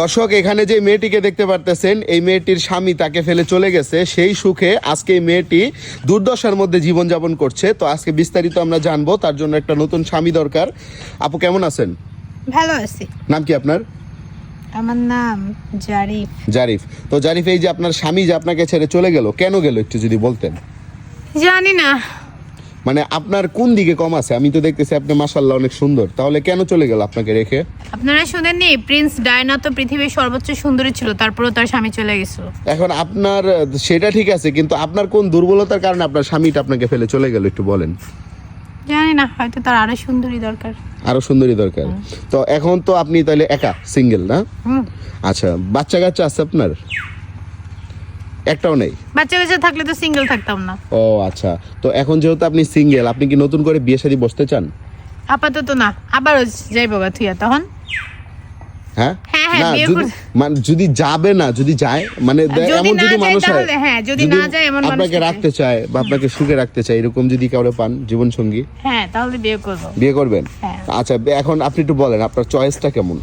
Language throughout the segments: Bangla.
দর্শক এখানে যে মেয়েটিকে দেখতে পারতেছেন এই মেয়েটির স্বামী তাকে ফেলে চলে গেছে। সেই সুখে আজকে এই মেয়েটি দুর্দশার মধ্যে জীবনযাপন করছে। তো আজকে বিস্তারিত আমরা জানব তার জন্য একটা নতুন স্বামী দরকার। আপু কেমন আছেন? ভালো আছি। নাম কি আপনার? আমার নাম জারিফ। জারিফ। তো জারিফ এই যে আপনার স্বামী যে আপনাকে ছেড়ে চলে গেল কেন গেল একটু যদি বলতেন? জানি না। মানে আপনার কোন দিকে কম আছে? আমি তো দেখতেছি আপনি মাসাল্লাহ অনেক সুন্দর। তাহলে কেন চলে গেল আপনাকে রেখে? আপনারা শুনেননি প্রিন্স ডায়না তো পৃথিবীর সর্বোচ্চ সুন্দরী ছিল তারপরেও তার স্বামী চলে গেছিল এখন আপনার সেটা ঠিক আছে কিন্তু আপনার কোন দুর্বলতার কারণে আপনার স্বামীটা আপনাকে ফেলে চলে গেল একটু বলেন। জানি না হয়তো তার আরও সুন্দরী দরকার। আরও সুন্দরী দরকার। তো এখন তো আপনি তাহলে একা সিঙ্গেল না? আচ্ছা বাচ্চা কাচ্চা আছে আপনার? একটাও নেই? বাচ্চা কাচ্চা থাকলে তো সিঙ্গেল থাকতাম না। ও আচ্ছা। তো এখন যেহেতু আপনি সিঙ্গেল আপনি কি নতুন করে বিয়ে শাদী বসতে চান? আপাতত না। আবারও যাইব গা থুইয়া তখন? হ্যাঁ? হ্যাঁ, হ্যাঁ, না মানে যদি যাবে না যদি যায় মানে এমন যদি মানুষ হয় যদি না যায় এমন আপনাকে রাখতে চায় বা আপনাকে সুখে রাখতে চায় এরকম যদি কাউরে পান জীবন সঙ্গী হ্যাঁ তাহলে বিয়ে করব। বিয়ে করবেন। আচ্ছা এখন আপনি একটু বলেন আপনার চয়েসটা কেমন?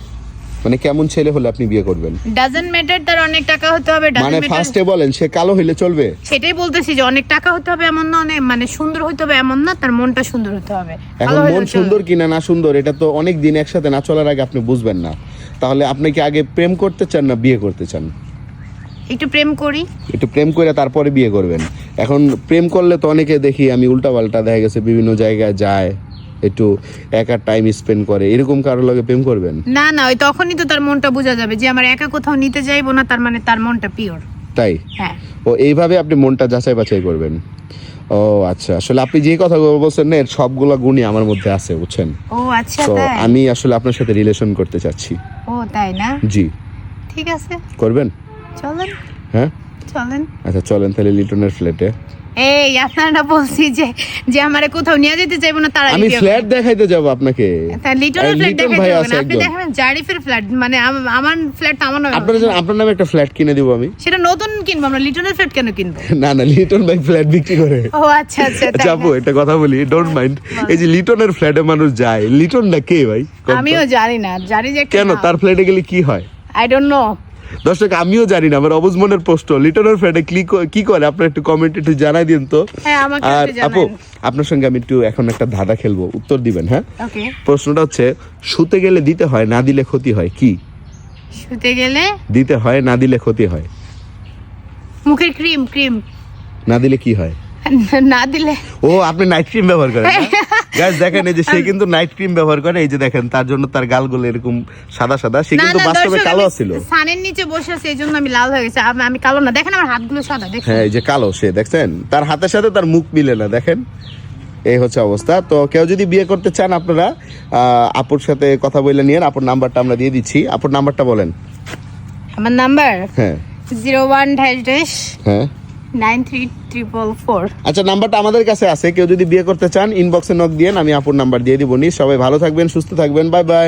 মানে কেমন ছেলে হলে আপনি বিয়ে করবেন? ডাজেন্ট ম্যাটার তার অনেক টাকা হতে হবে মানে ফার্স্টে বলেন সে কালো হইলে চলবে? সেটাই বলতেছি যে অনেক টাকা হতে হবে এমন না অনেক মানে সুন্দর হতে হবে এমন না তার মনটা সুন্দর হতে হবে। এখন মন সুন্দর কিনা না সুন্দর এটা তো অনেক দিন একসাথে না চলার আগে আপনি বুঝবেন না। তাহলে আপনি কি আগে প্রেম করতে চান না বিয়ে করতে চান? একটু প্রেম করি। একটু প্রেম করে তারপরে বিয়ে করবেন। এখন প্রেম করলে তো অনেকে দেখি আমি উল্টা পাল্টা দেখা গেছে বিভিন্ন জায়গায় যায়। একটু একা টাইম স্পেন্ড করে। এরকম কারোর লগে প্রেম করবেন? না না ওই তখনই তো তার মনটা বোঝা যাবে যে আমার একা কোথাও নিতে যাইবো না তার মানে তার মনটা পিওর তাই? হ্যাঁ। ও এইভাবে আপনি মনটা যাচাই বাছাই করবেন। ও আচ্ছা আসলে আপনি যে কথাগুলো বলছেন না এর সবগুলো গুণই আমার মধ্যে আছে বুঝছেন? ও আচ্ছা তো আমি আসলে আপনার সাথে রিলেশন করতে চাচ্ছি। ও তাই না? জি। ঠিক আছে। করবেন? চলেন। হ্যাঁ? চলেন। আচ্ছা চলেন তাহলে লিটনের ফ্ল্যাটে এই আপনারা বলছি যে যে আমারে কোথাও নিয়ে যেতে চাইব না তার আমি ফ্ল্যাট দেখাইতে যাব আপনাকে। তা লিটনের ফ্ল্যাট লিটন দেখাইতে না। আপনি দেখাবেন জারিফের ফ্ল্যাট মানে আমার ফ্ল্যাট আমার নামে আপনার আপনার নামে একটা ফ্ল্যাট কিনে দিব আমি। সেটা নতুন কিনবো আমরা লিটনের ফ্ল্যাট কেন কিনবো? না না লিটন ভাই ফ্ল্যাট বিক্রি করে। ও আচ্ছা আচ্ছা যাব একটা কথা বলি ডোন্ট মাইন্ড এই যে লিটনের ফ্ল্যাটে মানুষ যায় লিটনটা কে ভাই? আমিও জানি না জানি যে কেন? তার ফ্ল্যাটে গেলে কি হয়? আই ডোন্ট নো দর্শক আমিও জানি না আমার অবুজ মনের প্রশ্ন। লিটনের ফ্ল্যাটে ক্লিক কি করে? আপনার একটু কমেন্ট একটু জানাই দিন তো। হ্যাঁ আমাকে আর আপু আপনার সঙ্গে আমি একটু এখন একটা ধাঁধা খেলব। উত্তর দিবেন হ্যাঁ? ওকে। প্রশ্নটা হচ্ছে শুতে গেলে দিতে হয় না দিলে ক্ষতি হয়? কি? শুতে গেলে? দিতে হয় না দিলে ক্ষতি হয়? মুখের ক্রিম ক্রিম না দিলে কি হয়? না দিলে ও আপনি নাইট ক্রিম ব্যবহার করেন গাইস দেখেন এই যে সে কিন্তু নাইট ক্রিম ব্যবহার করে এই যে দেখেন তার জন্য তার গালগুলো এরকম সাদা সাদা। সে কিন্তু বাস্তবে কালো ছিল। সানের নিচে বসে আছি এই জন্য আমি লাল হয়ে গেছে। আমি- কালো না। দেখেন আমার হাতগুলো সাদা দেখেন। হ্যাঁ এই যে কালো সে দেখছেন? তার হাতের সাথে তার মুখ মিলে না দেখেন? এই হচ্ছে অবস্থা। তো কেউ যদি বিয়ে করতে চান আপনারা আপুর সাথে কথা বলে নিয়ে আপুর নাম্বারটা আমরা দিয়ে দিচ্ছি। আপুর নাম্বারটা বলেন। আমার নাম্বার? হ্যাঁ। জিরো ওয়ান ড্যাশ হ্যাঁ। নাইন থ্রি আচ্ছা নাম্বারটা আমাদের কাছে আছে। কেউ যদি বিয়ে করতে চান ইনবক্সে নক দিয়েন আমি আপুর নাম্বার দিয়ে দিব। নি সবাই ভালো থাকবেন, সুস্থ থাকবেন। Bye bye.